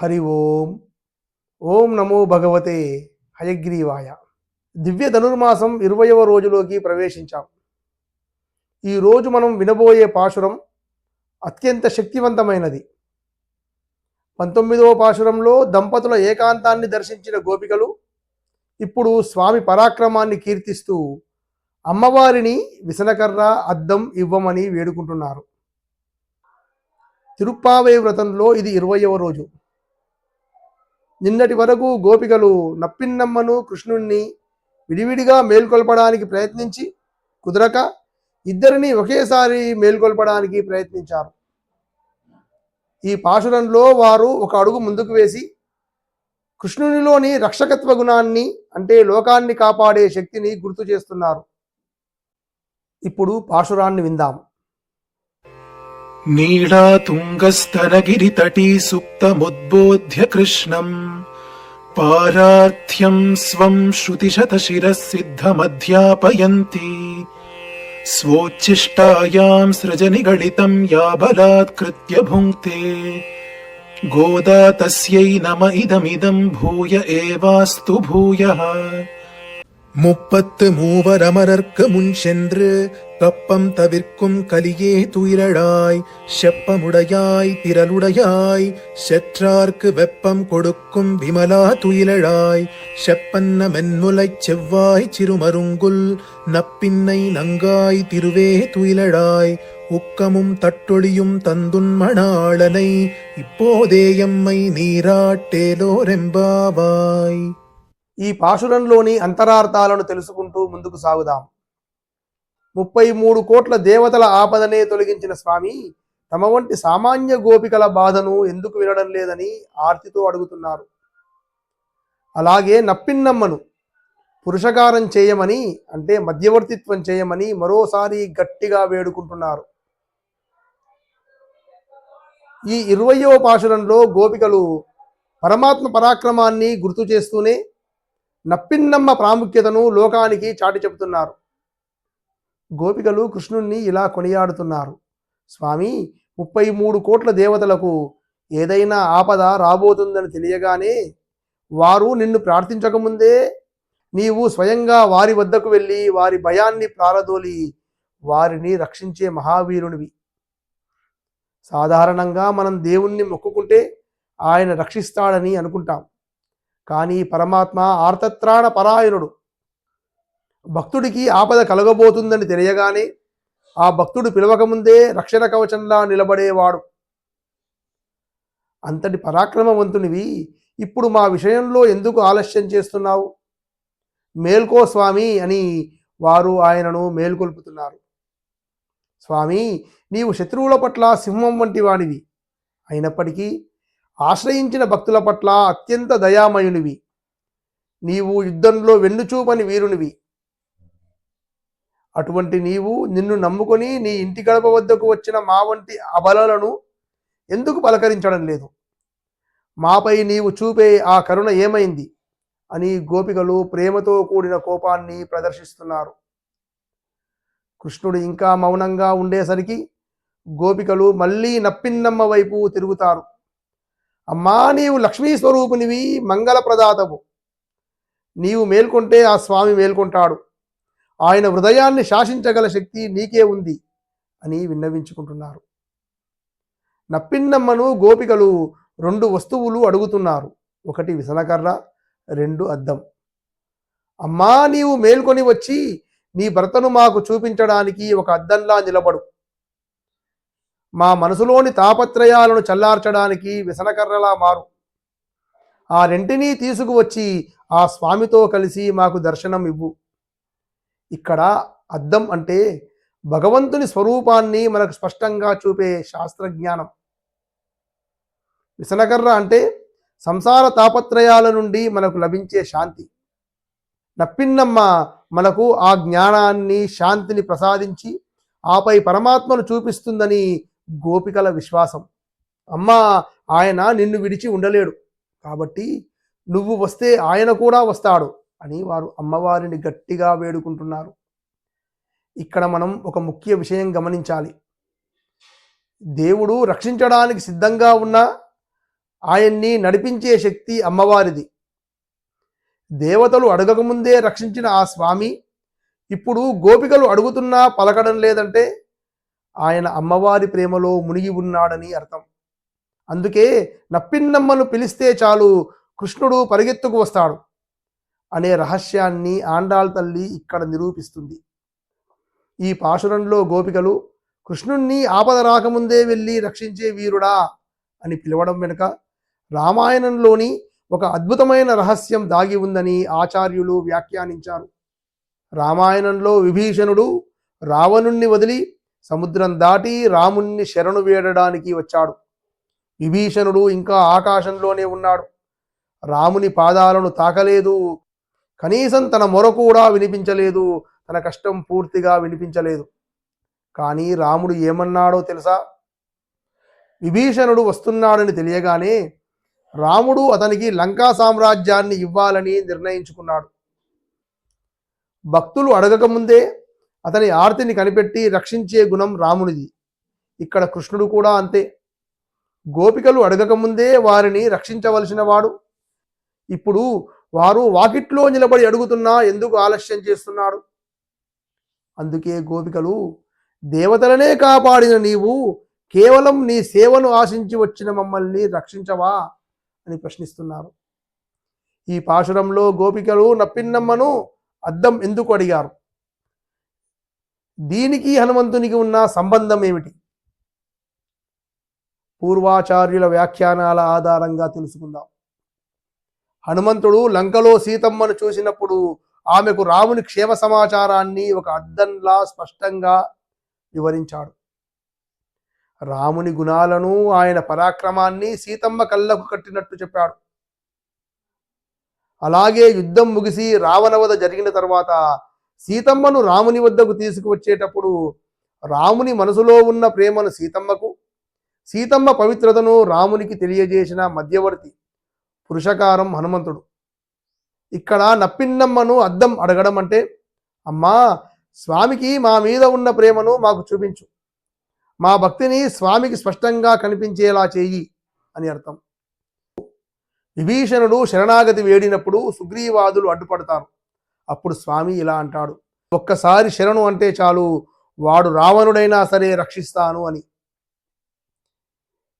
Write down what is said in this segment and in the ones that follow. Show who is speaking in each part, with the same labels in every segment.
Speaker 1: హరి ఓం. ఓం నమో భగవతే హయగ్రీవాయ. దివ్య ధనుర్మాసం ఇరవయవ రోజులోకి ప్రవేశించాం. ఈ రోజు మనం వినబోయే పాశురం అత్యంత శక్తివంతమైనది. పంతొమ్మిదవ పాశురంలో దంపతుల ఏకాంతాన్ని దర్శించిన గోపికలు ఇప్పుడు స్వామి పరాక్రమాన్ని కీర్తిస్తూ అమ్మవారిని విసనకర్ర అద్దం ఇవ్వమని వేడుకుంటున్నారు. తిరుప్పావై వ్రతంలో ఇది ఇరవయవ రోజు. నిన్నటి వరకు గోపికలు నప్పిన్నమ్మను కృష్ణుణ్ణి విడివిడిగా మేల్కొల్పడానికి ప్రయత్నించి కుదరక ఇద్దరిని ఒకేసారి మేల్కొల్పడానికి ప్రయత్నించారు. ఈ పాశురంలో వారు ఒక అడుగు ముందుకు వేసి కృష్ణునిలోని రక్షకత్వ గుణాన్ని అంటే లోకాన్ని కాపాడే శక్తిని గుర్తు చేస్తున్నారు. ఇప్పుడు పాశురాన్ని విందాం
Speaker 2: नीडा तुङ्गस्तनगिरितटी सुप्तमुद्बोध्य कृष्णम्। पारार्थ्यम् स्वम् श्रुतिशतशिरः सिद्धमध्यापयन्ति स्वोच्छिष्टायाम् सृजनिगलितम् या बलात्कृत्य भुङ्क्ते गोदा तस्यै नम इदमिदम् भूय एवास्तु भूयः முப்பத்து மூவரமரர்க்கு முன் சென்று கப்பம் தவிர்க்கும் கலியே துயிரழாய் செப்பமுடையாய் திரளுடையாய் செற்றார்க்கு வெப்பம் கொடுக்கும் விமலா துயிலழாய் செப்பன்ன மென்முலை செவ்வாய் சிறுமருங்குல் நப்பின்னை நங்காய் திருவே துயிலழாய் உக்கமும் தட்டொழியும் தந்துன்மணாளனை இப்போதேயம்மை நீராட்டேலோரெம்பாவாய்.
Speaker 1: ఈ పాశురంలోని అంతరార్థాలను తెలుసుకుంటూ ముందుకు సాగుదాం. ముప్పై మూడు కోట్ల దేవతల ఆపదనే తొలగించిన స్వామి తమ వంటి సామాన్య గోపికల బాధను ఎందుకు వినడం లేదని ఆర్తితో అడుగుతున్నారు. అలాగే నప్పిన్నమ్మను పురుషకారం చేయమని అంటే మధ్యవర్తిత్వం చేయమని మరోసారి గట్టిగా వేడుకుంటున్నారు. ఈ ఇరవయో పాశురంలో గోపికలు పరమాత్మ పరాక్రమాన్ని గుర్తు చేస్తూనే నప్పిన్నమ్మ ప్రాముఖ్యతను లోకానికి చాటి చెబుతున్నారు. గోపికలు కృష్ణుణ్ణి ఇలా కొనియాడుతున్నారు. స్వామి ముప్పై మూడు కోట్ల దేవతలకు ఏదైనా ఆపద రాబోతుందని తెలియగానే వారు నిన్ను ప్రార్థించకముందే నీవు స్వయంగా వారి వద్దకు వెళ్ళి వారి భయాన్ని ప్రారదోలి వారిని రక్షించే మహావీరునివి. సాధారణంగా మనం దేవుణ్ణి మొక్కుకుంటే ఆయన రక్షిస్తాడని అనుకుంటాం. కానీ పరమాత్మ ఆర్తత్రాణ పరాయణుడు. భక్తుడికి ఆపద కలగబోతుందని తెలియగానే ఆ భక్తుడు పిలవకముందే రక్షణ కవచంలా నిలబడేవాడు. అంతటి పరాక్రమవంతునివి ఇప్పుడు మా విషయంలో ఎందుకు ఆలస్యం చేస్తున్నావు? మేల్కో స్వామి అని వారు ఆయనను మేల్కొల్పుతున్నారు. స్వామి నీవు శత్రువుల పట్ల సింహం వంటి వానివి అయినప్పటికీ ఆశ్రయించిన భక్తుల పట్ల అత్యంత దయామయునివి. నీవు యుద్ధంలో వెన్నుచూపని వీరునివి. అటువంటి నీవు నిన్ను నమ్ముకొని నీ ఇంటి గడప వద్దకు వచ్చిన మా వంటి అబలలను ఎందుకు పలకరించడం లేదు? మాపై నీవు చూపే ఆ కరుణ ఏమైంది? అని గోపికలు ప్రేమతో కూడిన కోపాన్ని ప్రదర్శిస్తున్నారు. కృష్ణుడు ఇంకా మౌనంగా ఉండేసరికి గోపికలు మళ్ళీ నప్పిన్నమ్మ వైపు తిరుగుతారు. అమ్మా నీవు లక్ష్మీ స్వరూపునివి మంగళప్రదాతవు. నీవు మేల్కొంటే ఆ స్వామి మేల్కొంటాడు. ఆయన హృదయాన్ని శాసించగల శక్తి నీకే ఉంది అని విన్నవించుకుంటున్నారు. నప్పిన్నమ్మను గోపికలు రెండు వస్తువులు అడుగుతున్నారు. ఒకటి విసనకర్ర రెండు అద్దం. అమ్మా నీవు మేల్కొని వచ్చి నీ భర్తను మాకు చూపించడానికి ఒక అద్దంలా నిలబడు. మా మనసులోని తాపత్రయాలను చల్లార్చడానికి విసనకర్రలా మారు. ఆ రెంటినీ తీసుకువచ్చి ఆ స్వామితో కలిసి మాకు దర్శనం ఇవ్వు. ఇక్కడ అద్దం అంటే భగవంతుని స్వరూపాన్ని మనకు స్పష్టంగా చూపే శాస్త్రజ్ఞానం. విసనకర్ర అంటే సంసార తాపత్రయాల నుండి మనకు లభించే శాంతి. నప్పిన్నమ్మ మనకు ఆ జ్ఞానాన్ని శాంతిని ప్రసాదించి ఆపై పరమాత్మను చూపిస్తుందని గోపికల విశ్వాసం. అమ్మా ఆయన నిన్ను విడిచి ఉండలేడు. కాబట్టి నువ్వు వస్తే ఆయన కూడా వస్తాడు అని వారు అమ్మవారిని గట్టిగా వేడుకుంటున్నారు. ఇక్కడ మనం ఒక ముఖ్య విషయం గమనించాలి. దేవుడు రక్షించడానికి సిద్ధంగా ఉన్నా ఆయన్ని నడిపించే శక్తి అమ్మవారిది. దేవతలు అడగకముందే రక్షించిన ఆ స్వామి ఇప్పుడు గోపికలు అడుగుతున్నా పలకడం లేదంటే ఆయన అమ్మవారి ప్రేమలో మునిగి ఉన్నాడని అర్థం. అందుకే నప్పిన్నమ్మను పిలిస్తే చాలు కృష్ణుడు పరిగెత్తుకు వస్తాడు అనే రహస్యాన్ని ఆండాళ్ తల్లి ఇక్కడ నిరూపిస్తుంది. ఈ పాశురంలో గోపికలు కృష్ణుణ్ణి ఆపద రాకముందే వెళ్ళి రక్షించే వీరుడా అని పిలవడం వెనుక రామాయణంలోని ఒక అద్భుతమైన రహస్యం దాగి ఉందని ఆచార్యులు వ్యాఖ్యానించారు. రామాయణంలో విభీషణుడు రావణుణ్ణి వదిలి సముద్రం దాటి రాముణ్ణి శరణు వేడడానికి వచ్చాడు. విభీషణుడు ఇంకా ఆకాశంలోనే ఉన్నాడు. రాముని పాదాలను తాకలేదు. కనీసం తన మొర కూడా వినిపించలేదు. తన కష్టం పూర్తిగా వినిపించలేదు. కానీ రాముడు ఏమన్నాడో తెలుసా? విభీషణుడు వస్తున్నాడని తెలియగానే రాముడు అతనికి లంకా సామ్రాజ్యాన్ని ఇవ్వాలని నిర్ణయించుకున్నాడు. భక్తులు అడగకముందే అతని ఆర్తిని కనిపెట్టి రక్షించే గుణం రామునిది. ఇక్కడ కృష్ణుడు కూడా అంతే. గోపికలు అడగకముందే వారిని రక్షించవలసిన వాడు. ఇప్పుడు వారు వాకిట్లో నిలబడి అడుగుతున్నా ఎందుకు ఆలస్యం చేస్తున్నాడు? అందుకే గోపికలు దేవతలనే కాపాడిన నీవు కేవలం నీ సేవను ఆశించి వచ్చిన మమ్మల్ని రక్షించవా? అని ప్రశ్నిస్తున్నారు. ఈ పాశురంలో గోపికలు నప్పిన్నమ్మను అద్దం ఎందుకు అడిగారు? దీనికి హనుమంతునికి ఉన్న సంబంధం ఏమిటి? పూర్వాచార్యుల వ్యాఖ్యానాల ఆధారంగా తెలుసుకుందాం. హనుమంతుడు లంకలో సీతమ్మను చూసినప్పుడు ఆమెకు రాముని క్షేమ సమాచారాన్ని ఒక అద్దంలా స్పష్టంగా వివరించాడు. రాముని గుణాలను ఆయన పరాక్రమాన్ని సీతమ్మ కళ్ళకు కట్టినట్టు చెప్పాడు. అలాగే యుద్ధం ముగిసి రావణవధ జరిగిన తర్వాత సీతమ్మను రాముని వద్దకు తీసుకువచ్చేటప్పుడు రాముని మనసులో ఉన్న ప్రేమను సీతమ్మకు సీతమ్మ పవిత్రతను రామునికి తెలియజేసిన మధ్యవర్తి పురుషకారం హనుమంతుడు. ఇక్కడ నప్పిన్నమ్మను అద్దం అడగడం అంటే అమ్మా స్వామికి మా మీద ఉన్న ప్రేమను మాకు చూపించు. మా భక్తిని స్వామికి స్పష్టంగా కనిపించేలా చేయి అని అర్థం. విభీషణుడు శరణాగతి వేడినప్పుడు సుగ్రీవాదులు అడ్డుపడతారు. అప్పుడు స్వామి ఇలా అంటాడు ఒక్కసారి శరణు అంటే చాలు వాడు రావణుడైనా సరే రక్షిస్తాను అని.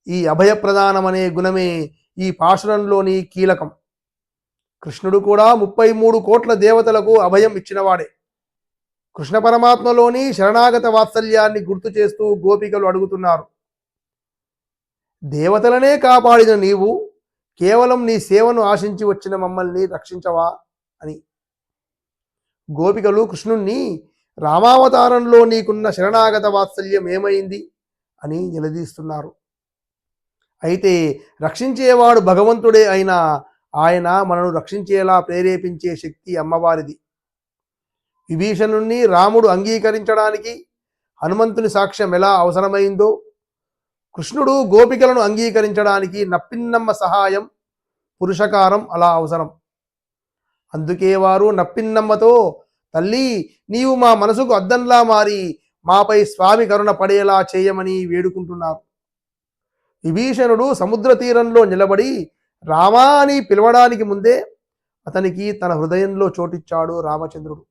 Speaker 1: ఈ అభయప్రదానం అనే గుణమే ఈ పాశురంలోని కీలకం. కృష్ణుడు కూడా ముప్పై మూడు కోట్ల దేవతలకు అభయం ఇచ్చినవాడే. కృష్ణ పరమాత్మలోని శరణాగత వాత్సల్యాన్ని గుర్తు చేస్తూ గోపికలు అడుగుతున్నారు దేవతలనే కాపాడిన నీవు కేవలం నీ సేవను ఆశించి వచ్చిన మమ్మల్ని రక్షించవా? అని. గోపికలు కృష్ణుణ్ణి రామావతారంలో నీకున్న శరణాగత వాత్సల్యం ఏమైంది? అని నిలదీస్తున్నారు. అయితే రక్షించేవాడు భగవంతుడే అయినా ఆయన మనను రక్షించేలా ప్రేరేపించే శక్తి అమ్మవారిది. విభీషణుణ్ణి రాముడు అంగీకరించడానికి హనుమంతుని సాక్ష్యం ఎలా అవసరమైందో కృష్ణుడు గోపికలను అంగీకరించడానికి నప్పిన్నమ్మ సహాయం పురుషకారం అలా అవసరం. అందుకే వారు నప్పిన్నమ్మతో తల్లి నీవు మా మనసుకు అద్దంలా మారి మాపై స్వామి కరుణ పడేలా చేయమని వేడుకుంటున్నారు. విభీషణుడు సముద్ర తీరంలో నిలబడి రామా అని పిలవడానికి ముందే అతనికి తన హృదయంలో చోటిచ్చాడు రామచంద్రుడు.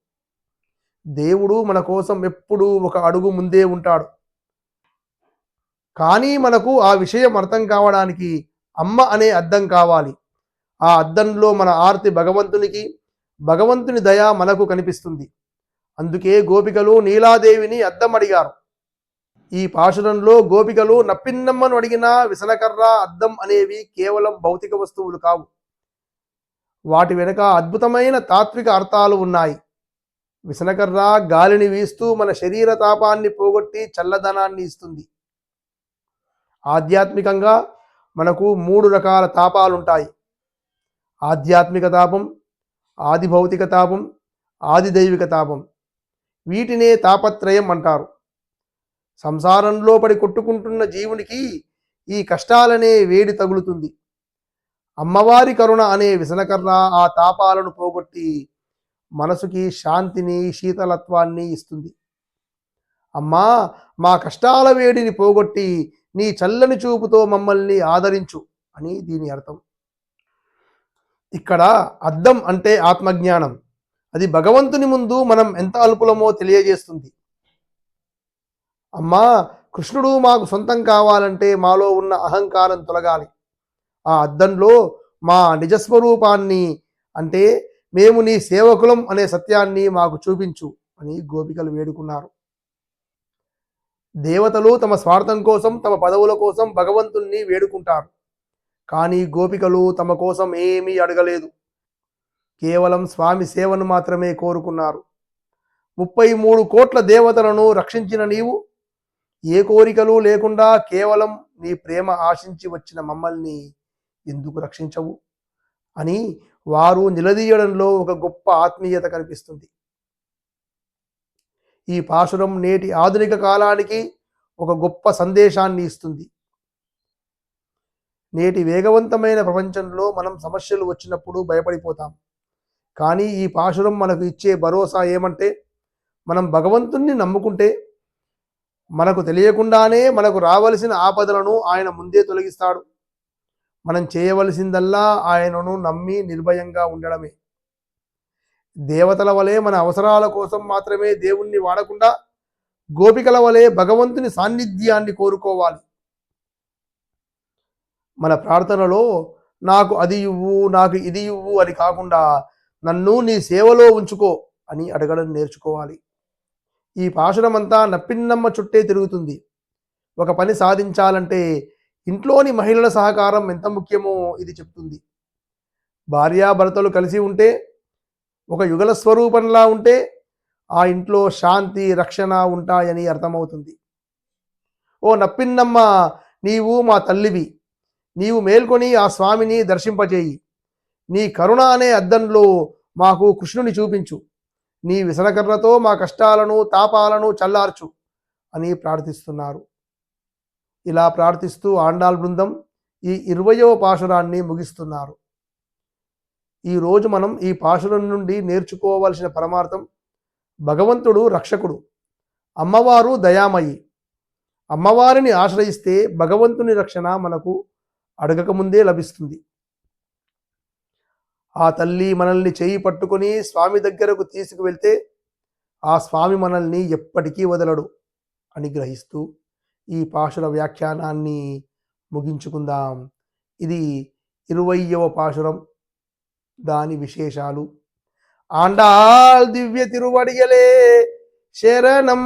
Speaker 1: దేవుడు మన కోసం ఎప్పుడూ ఒక అడుగు ముందే ఉంటాడు. కానీ మనకు ఆ విషయం అర్థం కావడానికి అమ్మ అనే అర్థం కావాలి. ఆ అద్దంలో మన ఆర్తి భగవంతునికి భగవంతుని దయ మనకు కనిపిస్తుంది. అందుకే గోపికలు నీలాదేవిని అద్దం అడిగారు ఈ పాశురంలో గోపికలు నప్పిన్నమ్మను అడిగిన విసనకర్ర అద్దం అనేవి కేవలం భౌతిక వస్తువులు కావు. వాటి వెనుక అద్భుతమైన తాత్విక అర్థాలు ఉన్నాయి. విసనకర్ర గాలిని వీస్తూ మన శరీర తాపాన్ని పోగొట్టి చల్లదనాన్ని ఇస్తుంది. ఆధ్యాత్మికంగా మనకు మూడు రకాల తాపాలుంటాయి. ఆధ్యాత్మిక తాపం ఆది భౌతిక తాపం ఆది దైవిక తాపం వీటినే తాపత్రయం అంటారు. సంసారంలో పడి కొట్టుకుంటున్న జీవునికి ఈ కష్టాలనే వేడి తగులుతుంది. అమ్మవారి కరుణ అనే విసనకర్ర ఆ తాపాలను పోగొట్టి మనసుకి శాంతిని శీతలత్వాన్ని ఇస్తుంది. అమ్మా మా కష్టాల వేడిని పోగొట్టి నీ చల్లని చూపుతో మమ్మల్ని ఆదరించు అని దీని అర్థం. ఇక్కడ అద్దం అంటే ఆత్మజ్ఞానం. అది భగవంతుని ముందు మనం ఎంత అల్పులమో తెలియజేస్తుంది. అమ్మా కృష్ణుడు మాకు సొంతం కావాలంటే మాలో ఉన్న అహంకారం తొలగాలి. ఆ అద్దంలో మా నిజస్వరూపాన్ని అంటే మేము నీ సేవకులం అనే సత్యాన్ని మాకు చూపించు అని గోపికలు వేడుకున్నారు. దేవతలు తమ స్వార్థం కోసం తమ పదవుల కోసం భగవంతుణ్ణి వేడుకుంటారు. కానీ గోపికలు తమ కోసం ఏమీ అడగలేదు. కేవలం స్వామి సేవను మాత్రమే కోరుకున్నారు. ముప్పై మూడు కోట్ల దేవతలను రక్షించిన నీవు ఏ కోరికలు లేకుండా కేవలం నీ ప్రేమ ఆశించి వచ్చిన మమ్మల్ని ఎందుకు రక్షించవు? అని వారు నిలదీయడంలో ఒక గొప్ప ఆత్మీయత కనిపిస్తుంది. ఈ పాశురం నేటి ఆధునిక కాలానికి ఒక గొప్ప సందేశాన్ని ఇస్తుంది. నేటి వేగవంతమైన ప్రపంచంలో మనం సమస్యలు వచ్చినప్పుడు భయపడిపోతాం. కానీ ఈ పాశురం మనకు ఇచ్చే భరోసా ఏమంటే మనం భగవంతుణ్ణి నమ్ముకుంటే మనకు తెలియకుండానే మనకు రావలసిన ఆపదలను ఆయన ముందే తొలగిస్తాడు. మనం చేయవలసిందల్లా ఆయనను నమ్మి నిర్భయంగా ఉండడమే. దేవతల వలె మన అవసరాల కోసం మాత్రమే దేవుణ్ణి వాడకుండా గోపికల వలె భగవంతుని సాన్నిధ్యాన్ని కోరుకోవాలి. మన ప్రార్థనలో నాకు అది ఇవ్వు నాకు ఇది ఇవ్వు అని కాకుండా నన్ను నీ సేవలో ఉంచుకో అని అడగడం నేర్చుకోవాలి. ఈ పాశురమంతా నప్పిన్నమ్మ చుట్టే తిరుగుతుంది. ఒక పని సాధించాలంటే ఇంట్లోని మహిళల సహకారం ఎంత ముఖ్యమో ఇది చెప్తుంది. భార్యాభర్తలు కలిసి ఉంటే ఒక యుగల స్వరూపంలా ఉంటే ఆ ఇంట్లో శాంతి రక్షణ ఉంటాయని అర్థమవుతుంది. ఓ నప్పిన్నమ్మ నీవు మా తల్లివి. నీవు మేల్కొని ఆ స్వామిని దర్శింపచేయి నీ కరుణ అనే అద్దంలో మాకు కృష్ణుని చూపించు. నీ విసనకర్రతో మా కష్టాలను తాపాలను చల్లార్చు అని ప్రార్థిస్తున్నారు. ఇలా ప్రార్థిస్తూ ఆండాల్ బృందం ఈ ఇరవయవ పాశురాన్ని ముగిస్తున్నారు. ఈరోజు మనం ఈ పాశురం నుండి నేర్చుకోవాల్సిన పరమార్థం భగవంతుడు రక్షకుడు అమ్మవారు దయామయి. అమ్మవారిని ఆశ్రయిస్తే భగవంతుని రక్షణ మనకు అడగకముందే లభిస్తుంది. ఆ తల్లి మనల్ని చేయి పట్టుకొని స్వామి దగ్గరకు తీసుకువెళ్తే ఆ స్వామి మనల్ని ఎప్పటికీ వదలడు అని గ్రహిస్తూ ఈ పాశుర వ్యాఖ్యానాన్ని ముగించుకుందాం. ఇది ఇరవయవ పాశురం. దాని విశేషాలు. ఆండాల్ దివ్య తిరువడిగలే శరణం.